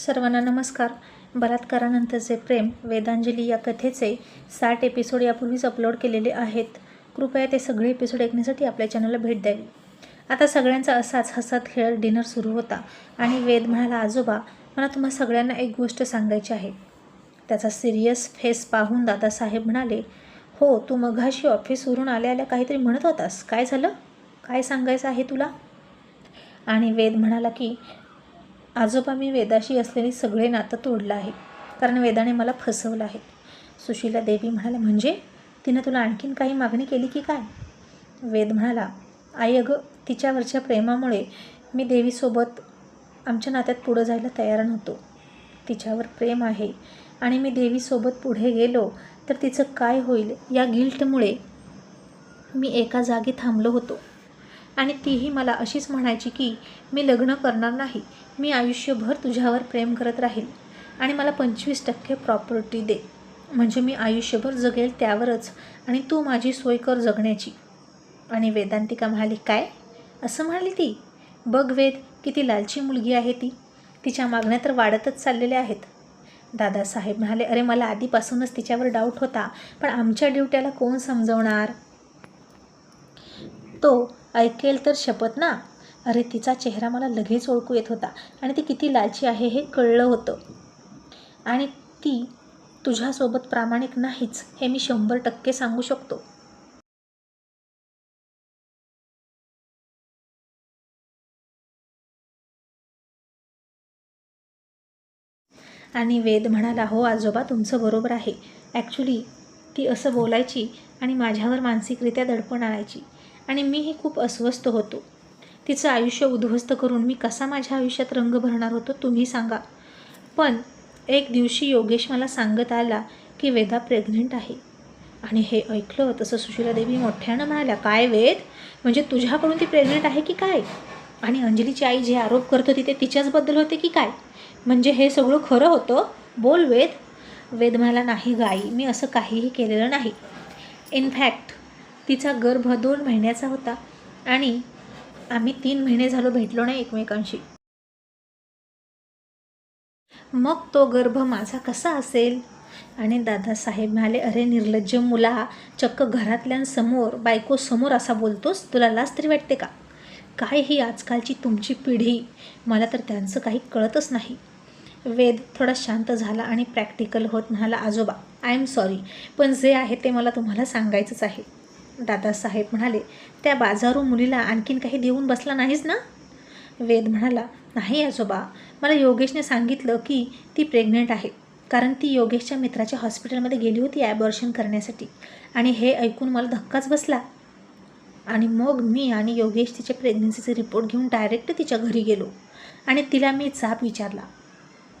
सर्वांना नमस्कार. बलात्कारानंतरचे प्रेम वेदांजली या कथेचे साठ एपिसोड यापूर्वीच अपलोड केलेले आहेत. कृपया ते सगळे एपिसोड ऐकण्यासाठी आपल्या चॅनलला भेट द्यावी. आता सगळ्यांचा असाच हसत खेळत डिनर सुरू होता आणि वेद म्हणाला आजोबा मला तुम्हा सगळ्यांना एक गोष्ट सांगायची आहे. त्याचा सिरियस फेस पाहून दादासाहेब म्हणाले हो तू मघाशी ऑफिसवरून आल्या आल्या काहीतरी म्हणत होतास. काय झालं? काय सांगायचं आहे तुला? आणि वेद म्हणाला की आजोबा मी वेदाशी असलेली सगळे नातं तोडलं आहे. कारण वेदाने मला फसवलं आहे. सुशीला देवी म्हणाल्या म्हणजे? तिनं तुला आणखीन काही मागणी केली की काय? वेद म्हणाला आई अगं तिच्यावरच्या प्रेमामुळे मी देवीसोबत आमच्या नात्यात पुढं जायला तयार नव्हतो. तिच्यावर प्रेम आहे आणि मी देवीसोबत पुढे गेलो तर तिचं काय होईल या गिल्टमुळे मी एका जागी थांबलो होतो. आणि तीही मला अशीच म्हणायची की मी लग्न करणार नाही. मी आयुष्यभर तुझ्यावर प्रेम करत राहील आणि मला पंचवीस टक्के प्रॉपर्टी दे. म्हणजे मी आयुष्यभर जगेल त्यावरच आणि तू माझी सोय कर जगण्याची. आणि वेदांतिका म्हणाली काय? असं म्हणाली ती? बघ वेद किती लालची मुलगी आहे ती. तिच्या मागण्या तर वाढतच चाललेल्या आहेत. दादासाहेब म्हणाले अरे मला आधीपासूनच तिच्यावर डाऊट होता पण आमच्या ड्युट्याला कोण समजवणार? तो ऐकेल तर शपथ ना. अरे तिचा चेहरा मला लगेच ओळखू येत होता आणि ती किती लालची आहे हे कळलं होतं. आणि ती तुझ्यासोबत प्रामाणिक नाहीच हे मी शंभर टक्के सांगू शकतो. आणि वेद म्हणाला हो आजोबा तुमचं बरोबर आहे. ॲक्च्युली ती असं बोलायची आणि माझ्यावर मानसिकरित्या दडपण आणायची. आणि मीही खूप अस्वस्थ होतो. तिचं आयुष्य उद्ध्वस्त करून मी कसा माझ्या आयुष्यात रंग भरणार होतो तुम्ही सांगा. पण एक दिवशी योगेश मला सांगत आला की वेदा प्रेग्नंट आहे. आणि हे ऐकलं तसं सुशीला देवी मोठ्यानं म्हणाल्या काय वेद? म्हणजे तुझ्याकडून ती प्रेग्नंट आहे की काय? आणि अंजलीची आई जे आरोप करत होती ते तिच्याचबद्दल होते की काय? म्हणजे हे सगळं खरं होतं? बोल वेद. वेद म्हणाला नाही गाई मी असं काहीही केलेलं नाही. इनफॅक्ट तिचा गर्भ दोन महिन्याचा होता आणि आम्ही तीन महिने झालो भेटलो नाही एकमेकांशी. मग तो गर्भ माझा कसा असेल? आणि दादासाहेब म्हणाले अरे निर्लज्ज मुला चक्क घरातल्यांसमोर बायकोसमोर असा बोलतोस तुला लाज तरी वाटते का? काय ही आजकालची तुमची पिढी? मला तर त्यांचं काही कळतच नाही. वेद थोडा शांत झाला आणि प्रॅक्टिकल होत म्हणाला आजोबा आय एम सॉरी पण जे आहे ते मला तुम्हाला सांगायचंच आहे. दादासाहेब म्हणाले त्या बाजारू मुलीला आणखीन काही देऊन बसला नाहीस ना? वेद म्हणाला नाही आजोबा. मला योगेशने सांगितलं की ती प्रेग्नंट आहे कारण ती योगेशच्या मित्राच्या हॉस्पिटलमध्ये गेली होती ॲबॉर्शन करण्यासाठी. आणि हे ऐकून मला धक्काच बसला. आणि मग मी आणि योगेश तिच्या प्रेग्नन्सीचे रिपोर्ट घेऊन डायरेक्ट तिच्या घरी गेलो. आणि तिला मी जाब विचारला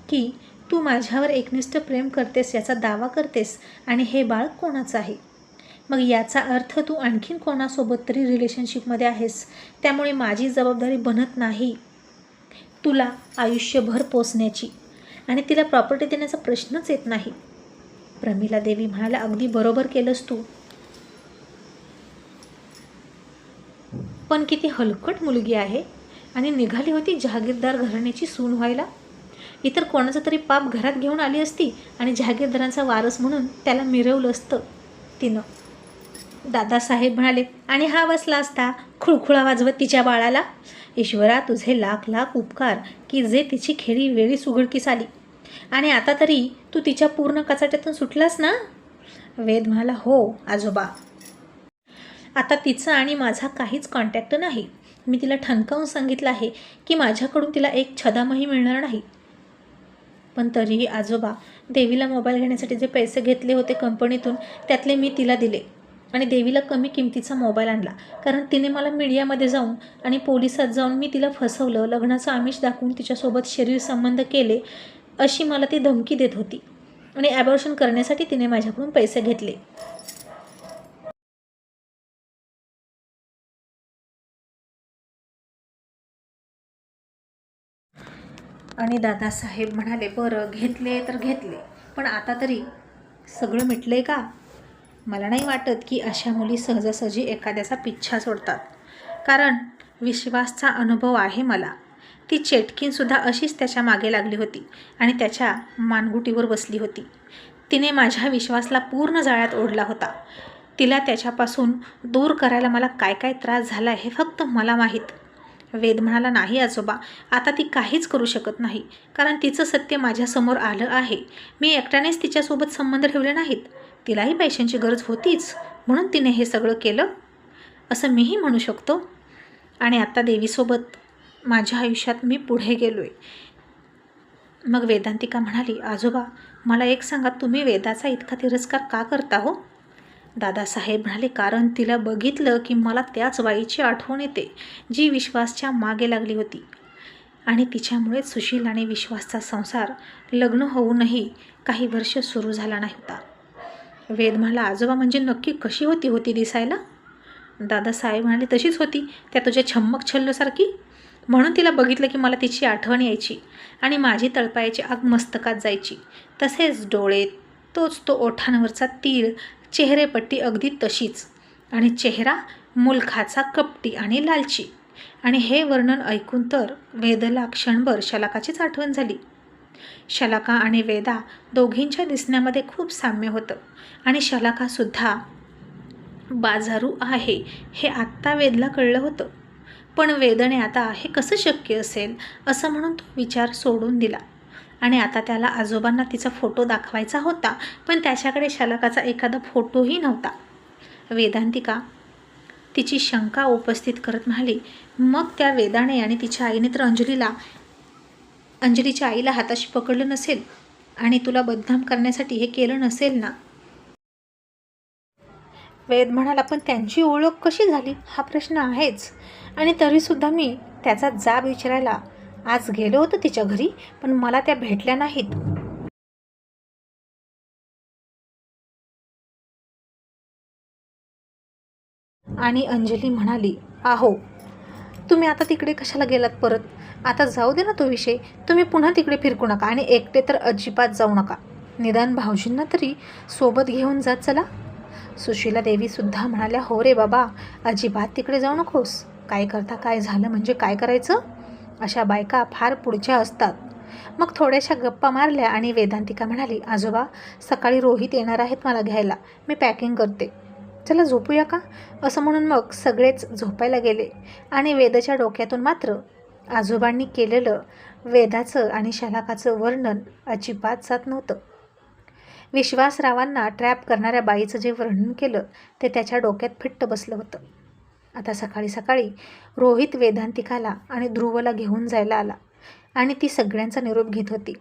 की तू माझ्यावर एकनिष्ठ प्रेम करतेस याचा दावा करतेस? आणि हे बाळ कोणाचं आहे? मग याचा अर्थ तू आणखीन कोणासोबत तरी रिलेशनशिपमध्ये आहेस. त्यामुळे माझी जबाबदारी बनत नाही. तुला आयुष्यभर पोचण्याची आणि तिला प्रॉपर्टी देण्याचा प्रश्नच येत नाही. प्रमिला देवी म्हणाला अगदी बरोबर केलंस तू. पण किती हलकट मुलगी आहे आणि निघाली होती जहागीरदार घराण्याची सून व्हायला. इतर कोणाचं तरी पाप घरात घेऊन आली असती आणि जहागीरदारांचा वारस म्हणून त्याला मिरवलं असतं तिनं. दादासाहेब म्हणाले आणि हा बसला असता खुळखुळा वाजवत तिच्या बाळाला? ईश्वरा तुझे लाख लाख उपकार की जे तिची खेळी वेळी सुघडकीस आली. आणि आता तरी तू तिच्या पूर्ण कचाट्यातून सुटलास ना? वेद म्हणाला हो आजोबा. आता तिचं आणि माझा काहीच कॉन्टॅक्ट नाही. मी तिला ठणकावून सांगितलं आहे की माझ्याकडून तिला एक छदामही मिळणार नाही. पण तरीही आजोबा देवीला मोबाईल घेण्यासाठी जे पैसे घेतले होते कंपनीतून त्यातले मी तिला दिले. आणि देवीला कमी किमतीचा मोबाईल आणला. कारण तिने मला मीडियामध्ये जाऊन आणि पोलिसात जाऊन मी तिला फसवलं लग्नाचं आमिष दाखवून तिच्यासोबत शरीर संबंध केले अशी मला ती धमकी देत होती. आणि ॲबॉर्शन करण्यासाठी तिने माझ्याकडून पैसे घेतले. आणि दादासाहेब म्हणाले बरं घेतले तर घेतले पण आता तरी सगळं मिटले का? मला नाही वाटत की अशा मुली सहजासहजी एखाद्याचा पिच्छा सोडतात. कारण विश्वासचा अनुभव आहे मला. ती चेटकीनसुद्धा अशीच त्याच्यामागे लागली होती आणि त्याच्या मानगुटीवर बसली होती. तिने माझ्या विश्वासला पूर्ण जाळ्यात ओढला होता. तिला त्याच्यापासून दूर करायला मला काय काय त्रास झाला हे फक्त मला माहीत. वेद म्हणाला नाही आजोबा आता ती काहीच करू शकत नाही. कारण तिचं सत्य माझ्यासमोर आलं आहे. मी एकट्यानेच तिच्यासोबत संबंध ठेवले नाहीत. तिलाही पैशांची गरज होतीच म्हणून तिने हे सगळं केलं. असं मीही म्हणू शकतो. आणि आत्ता देवीसोबत माझ्या आयुष्यात मी पुढे गेलो आहे मग वेदांतिका म्हणाली आजोबा मला एक सांगा तुम्ही वेदाचा इतका तिरस्कार का करता हो? दादासाहेब म्हणाले कारण तिला बघितलं की मला त्याच बाईची आठवण येते जी विश्वासच्या मागे लागली होती. आणि तिच्यामुळे सुशील आणि विश्वासचा संसार लग्न होऊनही काही वर्ष सुरू झाला नाही होता. वेद म्हणाला आजोबा म्हणजे नक्की कशी होती होती दिसायला? दादासाहेब म्हणाले तशीच होती. त्या तुझ्या छम्मक छल्लोसारखी. म्हणून तिला बघितलं की मला तिची आठवण यायची आणि माझी तळपायाची आग मस्तकात जायची. तसेच डोळे तोच तो ओठांवरचा तीळ चेहरेपट्टी अगदी तशीच. आणि चेहरा मुलखाचा कपटी आणि लालची. आणि हे वर्णन ऐकून तर वेदला क्षणभर शलाकाचीच आठवण झाली. शलाका आणि वेदा दोघींच्या दिसण्यामध्ये खूप साम्य होतं. आणि शलाकासुद्धा बाजारू आहे हे आत्ता वेदला कळलं होतं. पण वेदने आता हे कसं शक्य असेल? असं म्हणून तो विचार सोडून दिला. आणि आता त्याला आजोबांना तिचा फोटो दाखवायचा होता पण त्याच्याकडे शलाकाचा एखादा फोटोही नव्हता. वेदांतिका तिची शंका उपस्थित करत म्हणाली मग त्या वेदाने आणि तिच्या आईने तर अंजलीला अंजलीच्या आईला हाताशी पकडलं नसेल आणि तुला बदनाम करण्यासाठी हे केलं नसेल ना? वेद म्हणाला पण त्यांची ओळख कशी झाली? हा प्रश्न आहेच. आणि तरीसुद्धा मी त्याचा जाब विचारायला आज गेलो होतो तिच्या घरी पण मला त्या भेटल्या नाहीत. आणि अंजली म्हणाली आहो तुम्ही आता तिकडे कशाला गेलात परत? आता जाऊ दे ना तो विषय. तुम्ही पुन्हा तिकडे फिरकू नका आणि एकटे तर अजिबात जाऊ नका. निदान भाऊजींना तरी सोबत घेऊन जात चला. सुशीला देवीसुद्धा म्हणाल्या हो रे बाबा अजिबात तिकडे जाऊ नकोस. काय करता काय झालं म्हणजे काय करायचं? अशा बायका फार पुढच्या असतात. मग थोड्याशा गप्पा मारल्या आणि वेदांतिका म्हणाली आजोबा सकाळी रोहित येणार आहेत मला घ्यायला. मी पॅकिंग करते. चला झोपूया का? असं म्हणून मग सगळेच झोपायला गेले. आणि वेदाच्या डोक्यातून मात्र आजोबांनी केलेलं वेदाचं आणि शलाकाचं वर्णन अजिबात जात नव्हतं. विश्वासरावांना ट्रॅप करणाऱ्या बाईचं जे वर्णन केलं ते त्याच्या डोक्यात फिट्ट बसलं होतं. आता सकाळी सकाळी रोहित वेदांतिकाला आणि ध्रुवला घेऊन जायला आला आणि ती सगळ्यांचा निरोप घेत होती.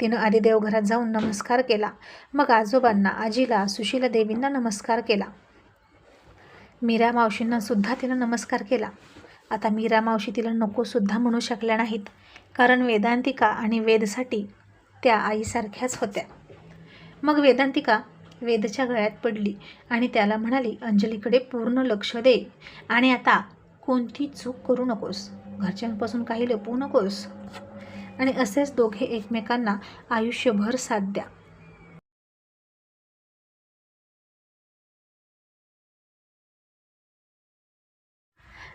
तिनं आधी देवघरात जाऊन नमस्कार केला. मग आजोबांना आजीला सुशीला देवींना नमस्कार केला. मीरा मावशींना सुद्धा तिनं नमस्कार केला. आता मीरा मावशी तिला नकोसुद्धा म्हणू शकल्या नाहीत कारण वेदांतिका आणि वेदसाठी त्या आईसारख्याच होत्या. मग वेदांतिका वेदच्या गळ्यात पडली आणि त्याला म्हणाली अंजलीकडे पूर्ण लक्ष दे आणि आता कोणती चूक करू नकोस. घरच्यांपासून काही लपवू नकोस. आणि असेच दोघे एकमेकांना आयुष्यभर साथ द्या.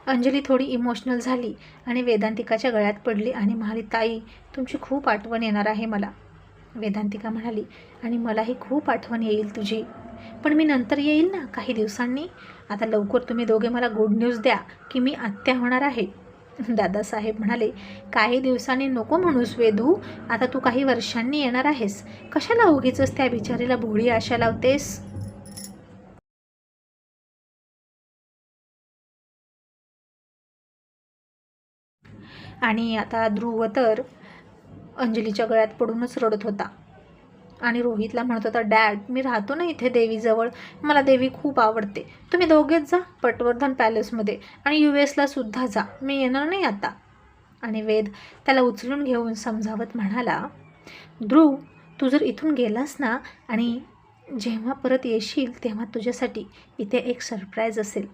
अंजली थोडी इमोशनल झाली आणि वेदांतिकाच्या गळ्यात पडली आणि म्हणाली ताई तुमची खूप आठवण येणार आहे मला. वेदांतिका म्हणाली आणि मलाही खूप आठवण येईल तुझी. पण मी नंतर येईल ना काही दिवसांनी? आता लवकर तुम्ही दोघे मला गुड न्यूज द्या की मी आत्या होणार आहे. दादासाहेब म्हणाले काही दिवसांनी नको म्हणूस वेदू. आता तू काही वर्षांनी येणार आहेस. कशाला उगीच त्या बिचारीला भोळी आशा लावतेस? आणि आता ध्रुव तर अंजलीच्या गळ्यात पडूनच रडत होता. आणि रोहितला म्हणत होता डॅड मी राहतो ना इथे देवीजवळ. मला देवी खूप आवडते. तुम्ही दोघेच जा पटवर्धन पॅलेसमध्ये आणि यू एसला सुद्धा जा. मी येणार नाही आता. आणि वेद त्याला उचलून घेऊन समजावत म्हणाला ध्रुव तू जर इथून गेलास ना आणि जेव्हा परत येशील तेव्हा तुझ्यासाठी इथे एक सरप्राईज असेल.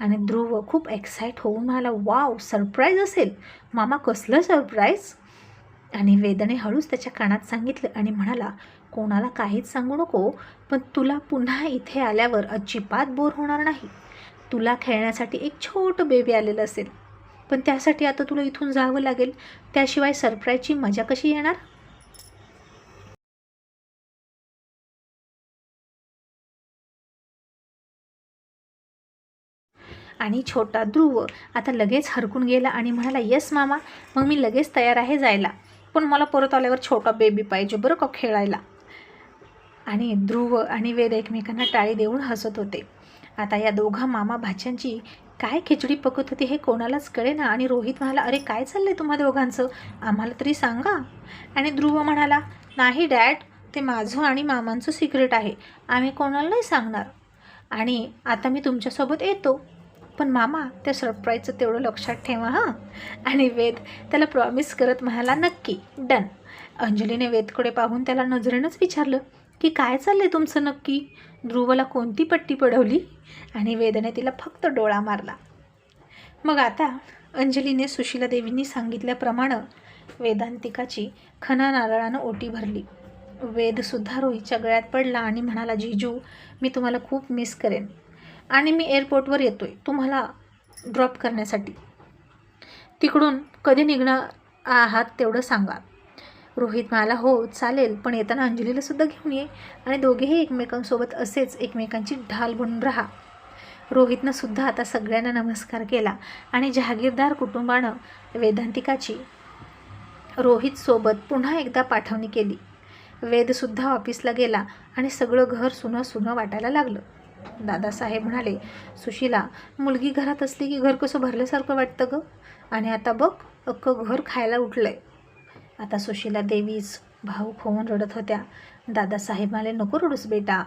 आणि ध्रुव खूप एक्साईट होऊन म्हणाला वाव सरप्राईज असेल. मामा कसलं सरप्राईज आणि वेदने हळूच त्याच्या कानात सांगितलं आणि म्हणाला कोणाला काहीच सांगू नको पण तुला पुन्हा इथे आल्यावर अजिबात बोर होणार नाही. तुला खेळण्यासाठी एक छोटं बेबी आलेलं असेल. पण त्यासाठी आता तुला इथून जावं लागेल. त्याशिवाय सरप्राईजची मजा कशी येणार? आणि छोटा ध्रुव. आता लगेच हरकून गेला आणि म्हणाला येस मामा. मग मी लगेच तयार आहे जायला. पण मला परत आल्यावर छोटा बेबी पाहिजे बरं का खेळायला. आणि ध्रुव आणि वेद एकमेकांना टाळी देऊन हसत होते. आता या दोघा मामा भाच्यांची काय खिचडी पकत होती हे कोणालाच कळे ना. आणि रोहित म्हणाला अरे काय चाललंय तुम्हा दोघांचं? आम्हाला तरी सांगा. आणि ध्रुव म्हणाला नाही डॅड ते माझं आणि मामांचं सिक्रेट आहे. आम्ही कोणाला नाही सांगणार. आणि आता मी तुमच्यासोबत येतो. पण मामा त्या सरप्राईजचं तेवढं लक्षात ठेवा हां. आणि वेद त्याला प्रॉमिस करत म्हणाला नक्की डन अंजलीने वेदकडे पाहून त्याला नजरेनंच विचारलं की काय चाललं आहे तुमचं नक्की? ध्रुवला कोणती पट्टी पडवली? आणि वेदने तिला फक्त डोळा मारला. मग आता अंजलीने सुशीला देवींनी सांगितल्याप्रमाणे वेदांतिकाची खना नारळानं ओटी भरली. वेदसुद्धा रोहितच्या गळ्यात पडला आणि म्हणाला जीजू मी तुम्हाला खूप मिस करेन. आणि मी एअरपोर्टवर येतो आहे तुम्हाला ड्रॉप करण्यासाठी. तिकडून कधी निघणार आहात तेवढं सांगा. रोहित म्हणाला हो चालेल. पण येताना अंजलीला सुद्धा घेऊन ये आणि दोघेही एकमेकांसोबत असेच एकमेकांची ढाल बनून राहा. रोहितनं सुद्धा आता सगळ्यांना नमस्कार केला आणि जहागीरदार कुटुंबानं वेदांतिकाची रोहितसोबत पुन्हा एकदा पाठवणी केली. वेदसुद्धा ऑफिसला गेला आणि सगळं घर सुनं सुनं वाटायला लागलं. दादासाहेब म्हणाले सुशीला मुलगी घरात असली की घर कसं भरल्यासारखं वाटतं गं? आणि आता बघ अख्खं घर खायला उठलंय. आता सुशीला देवीच भाऊक होऊन रडत होत्या. दादासाहेब म्हणाले नको रडूस बेटा.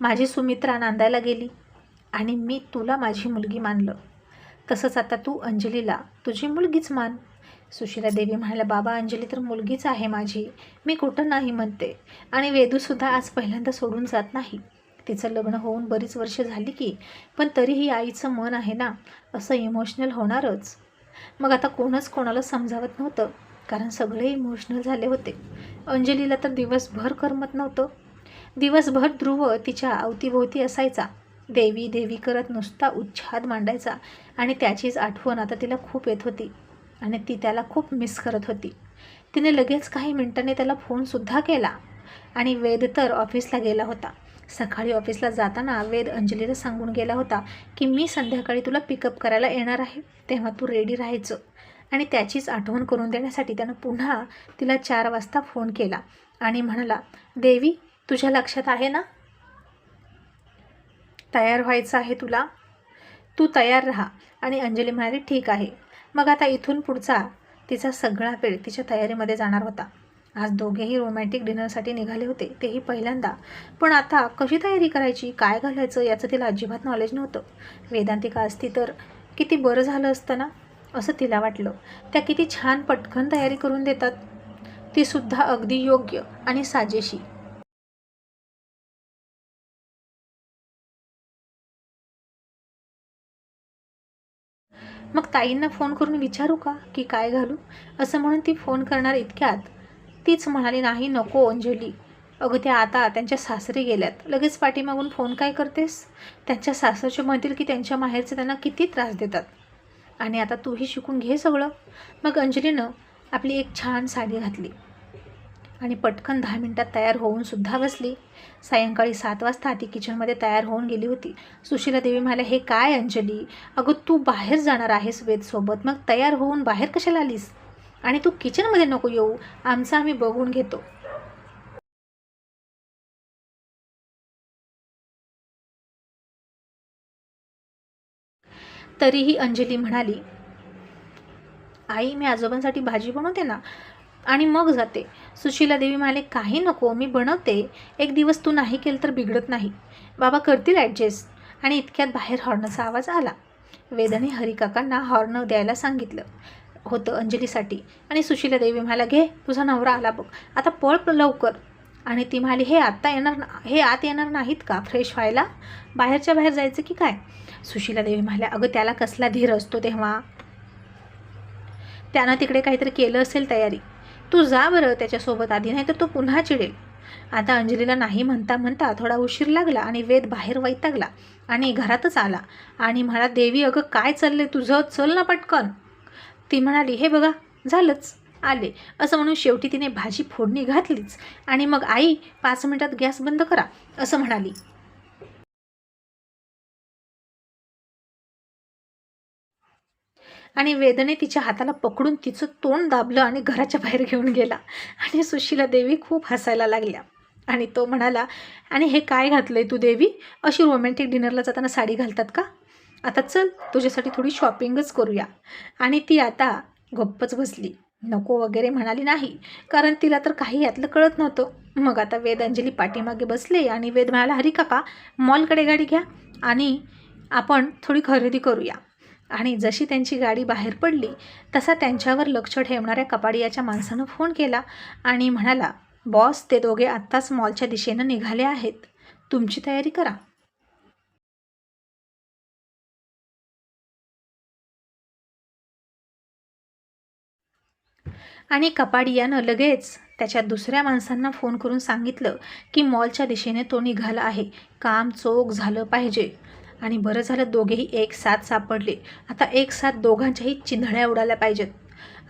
माझी सुमित्रा नांदायला गेली आणि मी तुला माझी मुलगी मानलं. तसंच आता तू अंजलीला तुझी मुलगीच मान. सुशीला देवी म्हणाल्या बाबा अंजली तर मुलगीच आहे माझी. मी कुठं नाही म्हणते. आणि वेदूसुद्धा आज पहिल्यांदा सोडून जात नाही. तिचं लग्न होऊन बरीच वर्ष झाली की पण तरीही आईचं मन आहे ना असं इमोशनल होणारच. मग आता कोणच कोणाला समजावत नव्हतं कारण सगळे इमोशनल झाले होते. अंजलीला तर दिवसभर करमत नव्हतं. दिवसभर ध्रुव तिच्या अवतीभोवती असायचा. देवी देवी करत नुसता उच्छाद मांडायचा आणि त्याचीच आठवण आता तिला खूप येत होती आणि ती त्याला खूप मिस करत होती. तिने लगेच काही मिनिटांनी त्याला फोनसुद्धा केला आणि वेद तर ऑफिसला गेला होता. सकाळी ऑफिसला जाताना वेद अंजलीला सांगून गेला होता की मी संध्याकाळी तुला पिकअप करायला येणार आहे. तेव्हा तू रेडी राहायचं. आणि त्याचीच आठवण करून देण्यासाठी त्यानं पुन्हा तिला चार वाजता फोन केला. आणि म्हणाला देवी तुझ्या लक्षात आहे ना? तयार व्हायचं आहे तुला? तू तयार राहा. आणि अंजली म्हणाली ठीक आहे. मग आता इथून पुढचा तिचा सगळा वेळ तिच्या तयारीमध्ये जाणार होता. आज दोघेही रोमॅन्टिक डिनरसाठी निघाले होते तेही पहिल्यांदा. पण आता कशी तयारी करायची काय घालायचं याचं तिला अजिबात नॉलेज नव्हतं. वेदांतिका असती तर किती बरं झालं असतं ना असं तिला वाटलं. त्या किती छान पटकन तयारी करून देतात. ती सुद्धा अगदी योग्य आणि साजेशी. मग ताईंना फोन करून विचारू का की काय घालू? असं म्हणून ती फोन करणार इतक्यात. तीच म्हणाली नाही नको अंजली. अगं त्या आता त्यांच्या सासरी गेल्यात. लगेच पाठीमागून फोन काय करतेस? त्यांच्या सासरचे म्हणतील की त्यांच्या माहेरचे त्यांना किती त्रास देतात. आणि आता तूही शिकून घे सगळं. मग अंजलीनं आपली एक छान साडी घातली आणि पटकन दहा मिनटात तयार होऊन सुद्धा बसली. सायंकाळी सात वाजता ती किचनमध्ये तयार होऊन गेली होती. सुशीला देवी म्हणाल्या हे काय अंजली? अगं तू बाहेर जाणार आहेस वेदसोबत. मग तयार होऊन बाहेर कशाला आलीस? आणि तू किचनमध्ये नको येऊ. आमचं आम्ही बघून घेतो. तरीही अंजली म्हणाली आई मी आजोबांसाठी भाजी बनवते ना आणि मग जाते. सुशीला देवी म्हणाले काही नको मी बनवते. एक दिवस तू नाही केलं तर बिघडत नाही. बाबा करतील ॲडजस्ट आणि इतक्यात बाहेर हॉर्नचा आवाज आला. वेदने हरिकाकांना हॉर्न द्यायला सांगितलं. होतं अंजलीसाठी. आणि सुशीला देवी म्हणाला घे तुझा नवरा आला बघ. आता पळ लवकर. आणि ती म्हणाली हे आत्ता येणार ना हे आत येणार नाहीत का? फ्रेश व्हायला? बाहेरच्या बाहेर जायचं की काय? सुशीला देवी म्हणाल्या अगं त्याला कसला धीर असतो तेव्हा? त्यानं तिकडे काहीतरी केलं असेल तयारी. तू जा बरं त्याच्यासोबत आधी नाही तर तो पुन्हा चिडेल. आता अंजलीला नाही म्हणता म्हणता थोडा उशीर लागला आणि वेद बाहेर वैतागला आणि घरातच आला. आणि म्हणा देवी अगं काय चाललंय तुझं? चल ना पटकन. ती म्हणाली हे बघा झालंच. आले. असं म्हणून शेवटी तिने भाजी फोडणी घातलीच. आणि मग आई पाच मिनिटात गॅस बंद करा. असं म्हणाली. आणि वेदने तिच्या हाताला पकडून तिचं तोंड दाबलं आणि घराच्या बाहेर घेऊन गेला. आणि सुशीला देवी खूप हसायला लागल्या. आणि तो म्हणाला आणि हे काय घातलंय तू देवी? अशी रोमॅन्टिक डिनरला जाताना साडी घालतात का? आता चल तुझ्यासाठी थोडी शॉपिंगच करूया. आणि ती आता गप्पच बसली. नको वगैरे म्हणाली नाही कारण तिला तर काही यातलं कळत नव्हतं. मग आता वेद अंजली पाठीमागे बसले आणि वेद म्हणाला हरी काका मॉलकडे गाडी घ्या आणि आपण थोडी खरेदी करूया. आणि जशी त्यांची गाडी बाहेर पडली तसा त्यांच्यावर लक्ष ठेवणाऱ्या कपाडियाच्या माणसानं फोन केला आणि म्हणाला बॉस ते दोघे आत्ताच मॉलच्या दिशेनं निघाले आहेत. तुमची तयारी करा. आणि कपाडियानं लगेच त्याच्या दुसऱ्या माणसांना फोन करून सांगितलं की मॉलच्या दिशेने तो निघाला आहे. काम चोख झालं पाहिजे. आणि बरं झालं दोघेही एक साथ सापडले. आता एक साथ दोघांच्याही चिंधळ्या उडाल्या पाहिजेत.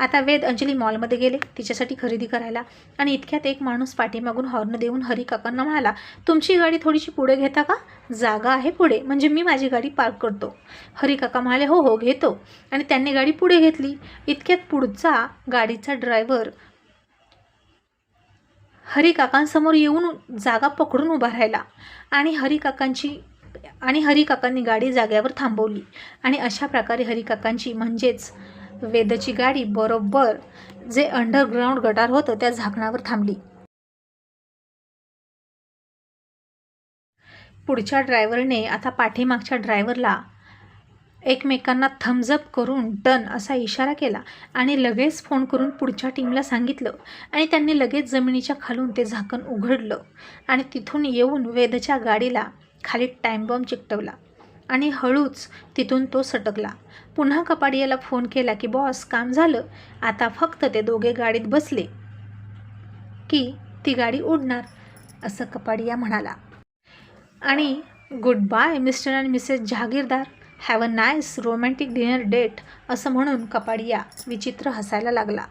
आता वेद अंजली मॉलमध्ये गेले तिच्यासाठी खरेदी करायला. आणि इतक्यात एक माणूस पाठीमागून हॉर्न देऊन हरी काकांना म्हणाला तुमची गाडी थोडीशी पुढे घेता का? जागा आहे पुढे. म्हणजे मी माझी गाडी पार्क करतो. हरी काका म्हणाले हो हो घेतो. आणि त्यांनी गाडी पुढे घेतली. इतक्यात पुढचा गाडीचा ड्रायव्हर हरी काकांसमोर येऊन जागा पकडून उभा राहिला आणि हरी काकांची आणि हरी काकांनी गाडी जाग्यावर थांबवली. आणि अशा प्रकारे हरी काकांची म्हणजेच वेदची गाडी बरोबर जे अंडरग्राऊंड गटार होतं त्या झाकणावर थांबली. पुढच्या ड्रायव्हरने आता पाठीमागच्या ड्रायव्हरला एकमेकांना थम्सअप करून डन असा इशारा केला आणि लगेच फोन करून पुढच्या टीमला सांगितलं आणि त्यांनी लगेच जमिनीच्या खालून ते झाकण उघडलं आणि तिथून येऊन वेदच्या गाडीला खाली टाईम बॉम्ब चिकटवला. आणि हळूच तिथून तो सटकला. पुन्हा कपाडियाला फोन केला की बॉस काम झालं. आता फक्त ते दोघे गाडीत बसले की ती गाडी उडणार असं कपाडिया म्हणाला. आणि good bye mister and missus Jahagirdar. Have a nice romantic dinner date असं म्हणून कपाडिया विचित्र हसायला लागला.